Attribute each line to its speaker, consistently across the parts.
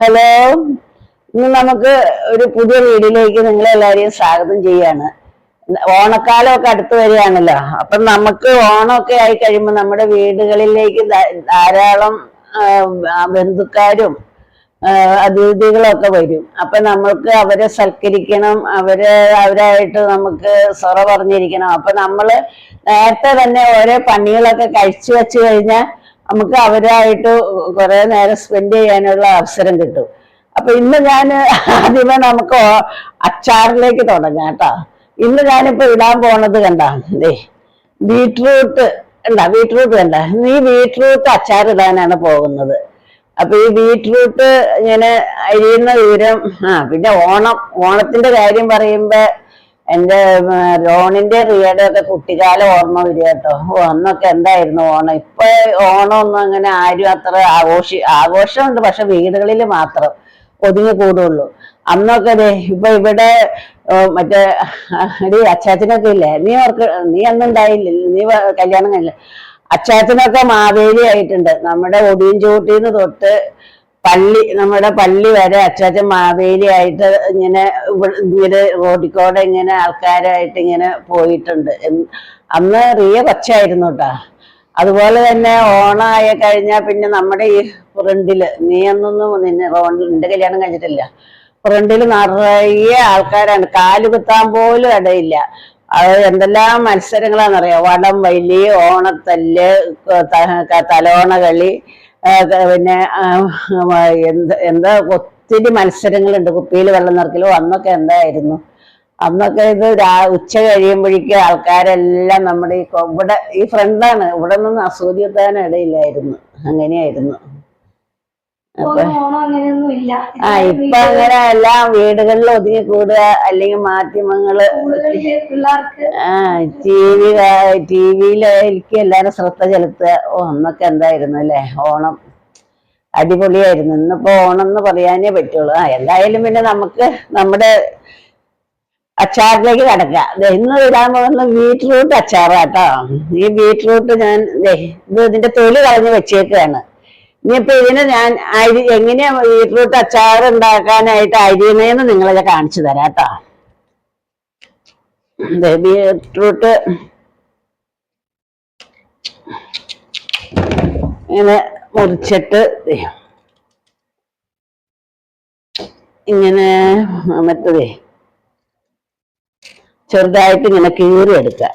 Speaker 1: Hello ഇന്ന് നമുക്ക് ഒരു പുതിയ വീഡിയോയിലേക്ക് നിങ്ങളെല്ലാവരെയും സ്വാഗതം ചെയ്യാണ്. ഓണക്കാലമൊക്കെ അടുത്ത് വരികയാണല്ലോ. അപ്പൊ നമുക്ക് ഓണമൊക്കെ ആയി കഴിയുമ്പോൾ നമ്മുടെ വീടുകളിലേക്ക് ധാരാളം ബന്ധുക്കാരും അതിഥികളൊക്കെ വരും. അപ്പൊ നമ്മൾക്ക് അവരെ സൽക്കരിക്കണം അവരെ അവരായിട്ട് നമുക്ക് സൊറ പറഞ്ഞിരിക്കണം. അപ്പൊ നമ്മൾ നേരത്തെ തന്നെ ഓരോ പണികളൊക്കെ കഴിച്ചു വെച്ച് കഴിഞ്ഞാൽ നമുക്ക് അവരായിട്ട് കുറെ നേരം സ്പെൻഡ് ചെയ്യാനുള്ള അവസരം കിട്ടും. അപ്പൊ ഇന്ന് ഞാൻ ആദ്യമേ നമുക്ക് അച്ചാറിലേക്ക് തുടങ്ങാം കേട്ടോ. ഇന്ന് ഞാനിപ്പോ ഇടാൻ പോണത് കണ്ട ദേ ബീട്രൂട്ട് ഉണ്ട ബീട്രൂട്ട് കണ്ട. നീ ബീട്രൂട്ട് അച്ചാർ ഇടാനാണ് പോകുന്നത്. അപ്പൊ ഈ ബീട്രൂട്ട് ഇങ്ങനെ അരിയുന്ന വിവരം ആ പിന്നെ ഓണം ഓണത്തിന്റെ കാര്യം പറയുമ്പോ എന്റെ ലോണിന്റെ റിയയുടെ ഒക്കെ കുട്ടിക്കാലം ഓർമ്മ വരിക കേട്ടോ. അന്നൊക്കെ എന്തായിരുന്നു ഓണം? ഇപ്പൊ ഓണമൊന്നും അങ്ങനെ ആരും അത്ര ആഘോഷി ആഘോഷമുണ്ട് പക്ഷെ വീടുകളിൽ മാത്രം ഒതുങ്ങി കൂടുള്ളൂ. അന്നൊക്കെ ഇപ്പൊ ഇവിടെ മറ്റേ എടി അച്ചാച്ചനൊക്കെ ഇല്ലേ? നീ ഓർക്ക് നീ അന്ന് ഉണ്ടായില്ല? നീ കല്യാണം കഴിഞ്ഞില്ല? അച്ചാച്ചനൊക്കെ മാവേലി ആയിട്ടുണ്ട്. നമ്മുടെ ഒടിയഞ്ചോട്ടിന്ന് തൊട്ട് പള്ളി നമ്മുടെ പള്ളി വരെ അച്ചാച്ചൻ മാവേലി ആയിട്ട് ഇങ്ങനെ ഇങ്ങനെ റോഡിക്കോടെ ഇങ്ങനെ ആൾക്കാരായിട്ട് ഇങ്ങനെ പോയിട്ടുണ്ട്. അന്ന് റിയ കൊച്ചായിരുന്നു കേട്ടാ അതുപോലെ തന്നെ ഓണായ കഴിഞ്ഞാൽ പിന്നെ നമ്മുടെ ഈ ഫ്രണ്ടിൽ നീ അന്നൊന്നും നിന്നെ റോഡിൽ നിന്റെ കല്യാണം കഴിഞ്ഞിട്ടില്ല ഫ്രണ്ടിൽ നിറയെ ആൾക്കാരാണ്. കാൽ കുത്താൻ പോലും ഇടയില്ല. അത് എന്തെല്ലാം മത്സരങ്ങളാണെന്നറിയാം വടം വലി ഓണത്തല്ല് തലോണകളി പിന്നെ എന്ത് എന്താ ഒത്തിരി മത്സരങ്ങളുണ്ട്. കുപ്പിയിൽ വെള്ളം നിറക്കലും അന്നൊക്കെ എന്തായിരുന്നു? അന്നൊക്കെ ഇത് രാ ഉച്ച കഴിയുമ്പോഴേക്കും ആൾക്കാരെല്ലാം നമ്മുടെ ഈ ഇവിടെ ഈ ഫ്രണ്ടാണ് ഇവിടെ നിന്ന് അസൂര്യത്താൻ ഇടയില്ലായിരുന്നു. അങ്ങനെയായിരുന്നു അപ്പൊ
Speaker 2: ഓണം ഓണം അങ്ങനെയൊന്നും ഇല്ല
Speaker 1: ആ ഇപ്പൊ അങ്ങനെ എല്ലാം വീടുകളിൽ ഒതുങ്ങി കൂടുക അല്ലെങ്കിൽ
Speaker 2: മാധ്യമങ്ങൾ
Speaker 1: ആ ടി വി ടി വിയിലേക്ക് എല്ലാരും ശ്രദ്ധ ചെലുത്തുക. ഓ അന്നൊക്കെ എന്തായിരുന്നു അല്ലെ? ഓണം അടിപൊളിയായിരുന്നു. ഇന്നിപ്പോ ഓണം എന്ന് പറയാനേ പറ്റുള്ളൂ. ആ എന്തായാലും പിന്നെ നമുക്ക് നമ്മുടെ അച്ചാറിലേക്ക് കിടക്കാം. ദേ, ഇന്ന് ഇടാൻ പോകുന്ന ബീറ്റ്റൂട്ട് അച്ചാറാട്ടോ. ഈ ബീറ്റ്റൂട്ട് ഞാൻ ഇത് ഇതിന്റെ തൊലി കളഞ്ഞ് വെച്ചേക്കാണ്. ഇനിയിപ്പോ ഇതിന് ഞാൻ അരി എങ്ങനെയാ ബീറ്റ്റൂട്ട് അച്ചാർ ഉണ്ടാക്കാനായിട്ട് അരിയുന്നതെന്ന് നിങ്ങളെ കാണിച്ചു തരാം കേട്ടോ. ബീട്രൂട്ട് ഇങ്ങനെ മുറിച്ചിട്ട് ഇങ്ങനെ മറ്റേ ചെറുതായിട്ട് ഇങ്ങനെ കീറി എടുക്കുക.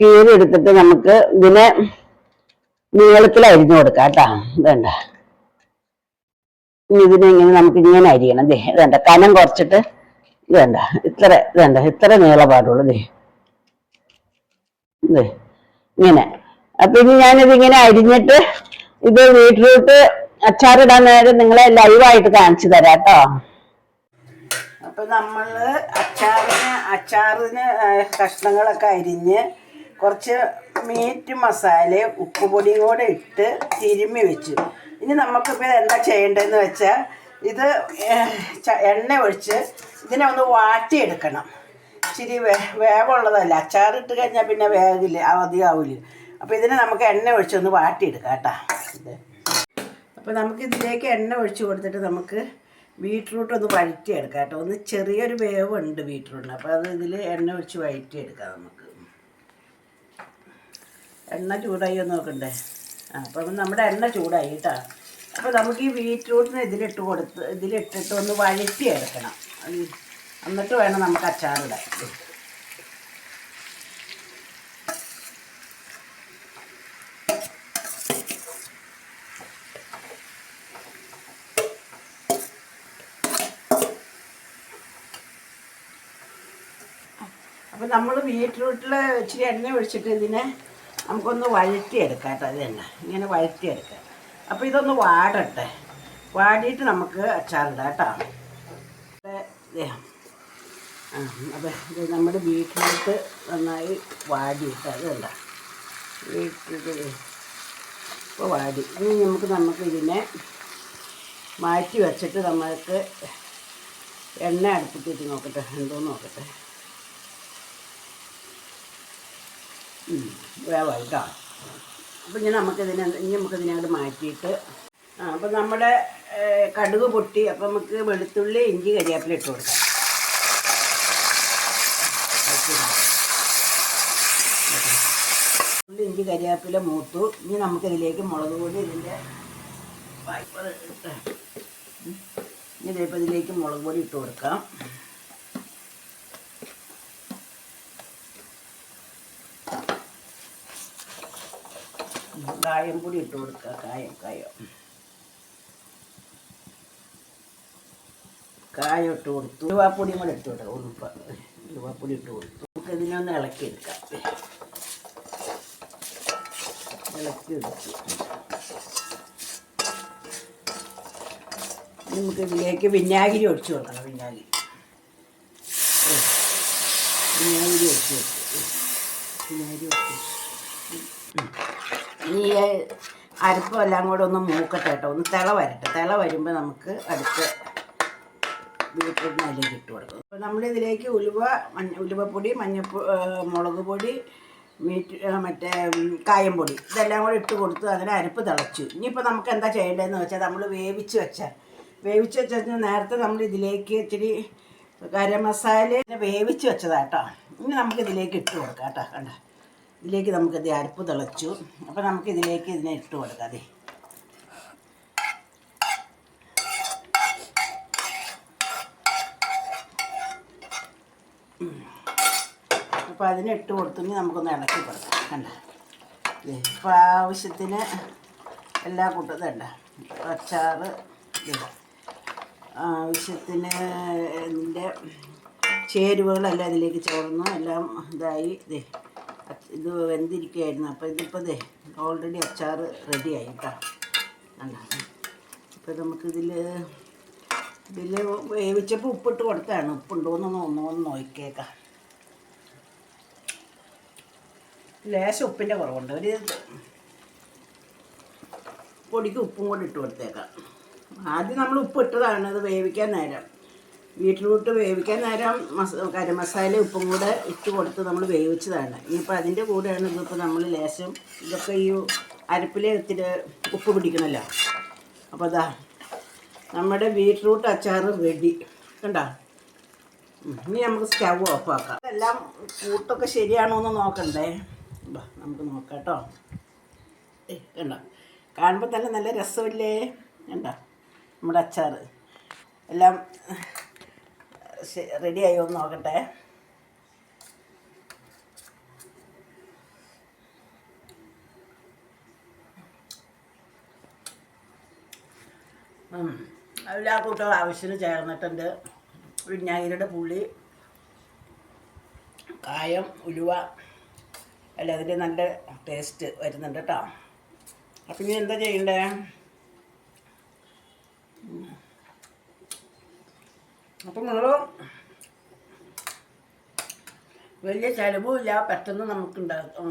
Speaker 1: പിന്നെ കീറി എടുത്തിട്ട് നമുക്ക് ഇതിനെ നീളത്തിൽ അരിഞ്ഞു കൊടുക്കാം കേട്ടോ. വേണ്ട. ഇതിനെ ഇങ്ങനെ നമുക്ക് ഇങ്ങനെ അരിയണം ദേ. വേണ്ട. കനം കുറച്ചിട്ട് വേണ്ട. ഇത്ര വേണ്ട. ഇത്ര നീള പാടുള്ളൂ ദേ. ഇങ്ങനെ. അപ്പൊ ഇനി ഞാനിത് ഇങ്ങനെ അരിഞ്ഞിട്ട് ഇത് ബീട്രൂട്ട് അച്ചാറിടാൻ നേരം നിങ്ങളെ ലൈവായിട്ട് കാണിച്ചു തരാം കേട്ടോ. അപ്പൊ നമ്മൾ അച്ചാറിന് അച്ചാറിന് കഷ്ണങ്ങളൊക്കെ അരിഞ്ഞ് കുറച്ച് മീറ്റ് മസാല ഉപ്പുപൊടിയും കൂടെ ഇട്ട് തിരുമ്മി വെച്ചു. ഇനി നമുക്കിപ്പോൾ എന്താ ചെയ്യേണ്ടതെന്ന് വെച്ചാൽ ഇത് എണ്ണ ഒഴിച്ച് ഇതിനെ ഒന്ന് വാട്ടിയെടുക്കണം. ഇച്ചിരി വേ വേവുള്ളതല്ല. അച്ചാറിട്ട് കഴിഞ്ഞാൽ പിന്നെ വേഗില്ല അധികമാവില്ല അപ്പോൾ ഇതിനെ നമുക്ക് എണ്ണ ഒഴിച്ചൊന്ന് വാട്ടിയെടുക്കാം കേട്ടോ. ഇത്. അപ്പോൾ നമുക്ക് ഇതിലേക്ക് എണ്ണ ഒഴിച്ച് കൊടുത്തിട്ട് നമുക്ക് ബീട്രൂട്ട് ഒന്ന് വഴറ്റിയെടുക്കാം കേട്ടോ. ഒന്ന് ചെറിയൊരു വേവുണ്ട് ബീട്രൂട്ടിന്. അപ്പോൾ അത് ഇതിൽ എണ്ണ ഒഴിച്ച് വഴറ്റിയെടുക്കാം നമുക്ക്. എണ്ണ ചൂടായി എന്ന് നോക്കണ്ടേ? ആ അപ്പം നമ്മുടെ എണ്ണ ചൂടായി കേട്ടോ. അപ്പോൾ നമുക്ക് ഈ ബീറ്റ്റൂട്ടിന് ഇതിലിട്ട് കൊടുത്ത് ഇതിലിട്ടിട്ട് ഒന്ന് വഴറ്റി എടുക്കണം. എന്നിട്ട് വേണം നമുക്ക് അച്ചാറിടാൻ. അപ്പം നമ്മൾ ബീറ്റ്റൂട്ടിൽ ഇച്ചിരി എണ്ണ ഒഴിച്ചിട്ട് ഇതിനെ നമുക്കൊന്ന് വഴറ്റിയെടുക്കാം കേട്ടോ ഇത് തന്നെ. ഇങ്ങനെ വഴറ്റിയെടുക്കാം. അപ്പോൾ ഇതൊന്ന് വാടട്ടെ. വാടിയിട്ട് നമുക്ക് അച്ചാറിടാം കേട്ടോ. അപ്പോൾ ഇത് നമ്മുടെ ബീട്രൂട്ട് നന്നായി വാടിയിട്ട് അതല്ല ബീറ്റ്റൂട്ട് ഇപ്പോൾ വാടി. ഇനി നമുക്ക് നമുക്ക് ഇതിനെ മാറ്റി വെച്ചിട്ട് നമുക്ക്
Speaker 3: എണ്ണ അടുപ്പത്തിട്ട് നോക്കട്ടെ. എന്തോന്ന് നോക്കട്ടെ? വേവായി കേട്ടോ. അപ്പം ഇനി നമുക്കിതിനെ ഇനി നമുക്കിതിനെ അങ്ങോട്ട് മാറ്റിയിട്ട് ആ അപ്പം നമ്മുടെ കടുക് പൊട്ടി അപ്പം നമുക്ക് വെളുത്തുള്ളി ഇഞ്ചി കരിയാപ്പില ഇട്ട് കൊടുക്കാം. ഉള്ളി ഇഞ്ചി കരിയാപ്പില മൂത്തു. ഇനി നമുക്കിതിലേക്ക് മുളക് പൊടി ഇതിന്റെ. ഇനി ഇതിപ്പോൾ ഇതിലേക്ക് മുളക് പൊടി ഇട്ട് കൊടുക്കാം. കായം കൂടി ഇട്ട് കൊടുക്കുക. കായം കായം. കായം ഇട്ട് കൊടുത്തു. ഉലുവാപ്പൊടിയും കൂടെ ഇട്ട് കൊടുക്കുക ഉലുപ്പ ഉലുവാപ്പൊടി ഇട്ട് കൊടുത്തു. ഇതിനൊന്ന് ഇളക്കിയെടുക്കാം ഇളക്കിയെടുത്തു നമുക്ക് ഇതിലേക്ക് വിനാഗിരി ഒഴിച്ചു കൊടുക്കണം. വിനാഗിരി. വിനാഗിരി ഒഴിച്ചു കൊടുത്തു. വിനാഗിരി ഒഴിച്ചു ഈ അരപ്പം എല്ലാം കൂടെ ഒന്ന് മൂക്കട്ടെ കേട്ടോ. ഒന്ന് തിള വരട്ടെ. തിള വരുമ്പോൾ നമുക്ക് അടുത്ത് ബീറ്റ്റൂട്ടിന് അതിലേക്ക് ഇട്ട് കൊടുക്കും. അപ്പോൾ നമ്മളിതിലേക്ക് ഉലുവ മഞ്ഞ ഉലുവപ്പൊടി മഞ്ഞപ്പൊടി മുളക് പൊടി മീറ്റ് മറ്റേ കായം പൊടി ഇതെല്ലാം കൂടെ ഇട്ട് കൊടുത്ത് അങ്ങനെ അരപ്പ് തിളച്ചു. ഇനിയിപ്പോൾ നമുക്ക് എന്താ ചെയ്യേണ്ടതെന്ന് വെച്ചാൽ നമ്മൾ വേവിച്ച് വെച്ചാൽ വേവിച്ച് വെച്ചാൽ നേരത്തെ നമ്മൾ ഇതിലേക്ക് ഇച്ചിരി ഗരം മസാല വേവിച്ച് വെച്ചതാട്ടോ ഇനി നമുക്കിതിലേക്ക് ഇട്ട് കൊടുക്കാം കേട്ടോ. കണ്ട? ഇതിലേക്ക് നമുക്കിത് അരപ്പ് തിളച്ചു. അപ്പോൾ നമുക്ക് ഇതിലേക്ക് ഇതിനെ ഇട്ട് കൊടുക്കാം. അതെ അപ്പോൾ അതിന് ഇട്ട് കൊടുത്തെങ്കിൽ നമുക്കൊന്ന് ഇളക്കി കൊടുക്കാം. കണ്ട? ഇപ്പോൾ ആവശ്യത്തിന് എല്ലാ കൂട്ടത്തും ഉണ്ട് അച്ചാറ് ദേ, ആവശ്യത്തിന് ഇതിന്റെ ചേരുവകളെല്ലാം ഇതിലേക്ക് ചേർന്നു. എല്ലാം ഇതായി. അച്ച് ഇത് വെന്തിരിക്കുകയായിരുന്നു അപ്പോൾ ഇതിപ്പോൾ ദേ ഓൾറെഡി അച്ചാർ റെഡിയായി കേട്ടോ കണ്ട? ഇപ്പോൾ നമുക്കിതിൽ ഇതിൽ വേവിച്ചപ്പോൾ ഉപ്പിട്ട് കൊടുത്താണ്. ഉപ്പുണ്ടോയെന്നൊന്ന് ഒന്നൊന്ന് നോക്കിയേക്കാം. ലേശം ഉപ്പിന്റെ കുറവുണ്ട്. ഒരു പൊടിക്ക് ഉപ്പും കൂടി ഇട്ട് കൊടുത്തേക്കാം. ആദ്യം നമ്മൾ ഉപ്പ് ഇട്ടതാണ്. ഇത് വേവിക്കാൻ നേരം. ബീട്രൂട്ട് വേവിക്കാൻ നേരം മസ കരം മസാല ഉപ്പും കൂടെ ഇട്ട് കൊടുത്ത് നമ്മൾ വേവിച്ചതാണ്. ഇനിയിപ്പോൾ അതിന്റെ കൂടെയാണ് ഇതിപ്പോൾ നമ്മൾ ലേശം ഇതൊക്കെ ഈ അരപ്പിലെ ഇത്തിരി ഉപ്പ് പിടിക്കണമല്ലോ അപ്പോൾ അതാ നമ്മുടെ ബീട്രൂട്ട് അച്ചാർ റെഡി. കണ്ടോ? ഇനി നമുക്ക് സ്റ്റവ് ഓഫ് ആക്കാം. എല്ലാം കൂട്ടൊക്കെ ശരിയാണോ എന്ന് നോക്കണ്ടേ? നമുക്ക് നോക്കാം കേട്ടോ. കണ്ടോ? കാണുമ്പോൾ തന്നെ നല്ല രസമില്ലേ? കണ്ടോ? നമ്മുടെ അച്ചാർ എല്ലാം റെഡിയായോ എന്ന് നോക്കട്ടെ. എല്ലാ കൂട്ടവും ആവശ്യത്തിന് ചേർന്നിട്ടുണ്ട് വിനാഗിരിയുടെ പുള്ളി കായം ഉലുവ അല്ല അതിന്റെ നല്ല ടേസ്റ്റ് വരുന്നുണ്ട് കേട്ടോ അപ്പം ഇനി എന്താ ചെയ്യണ്ടേ. അപ്പം നിങ്ങൾ വലിയ ചിലവുമില്ല പെട്ടെന്ന് നമുക്ക് ഉണ്ടാക്കും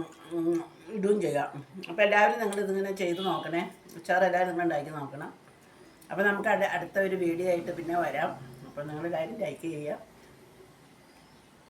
Speaker 3: ഇടുകയും ചെയ്യാം. അപ്പോൾ എല്ലാവരും നിങ്ങൾ ഇതിങ്ങനെ ചെയ്ത് നോക്കണേ. അച്ചാർ എല്ലാവരും നിങ്ങൾ ഉണ്ടാക്കി നോക്കണം. അപ്പോൾ നമുക്ക് അടുത്ത ഒരു വീഡിയോ ആയിട്ട് പിന്നെ വരാം. അപ്പോൾ നിങ്ങൾ എല്ലാവരും ലൈക്ക് ചെയ്യുക.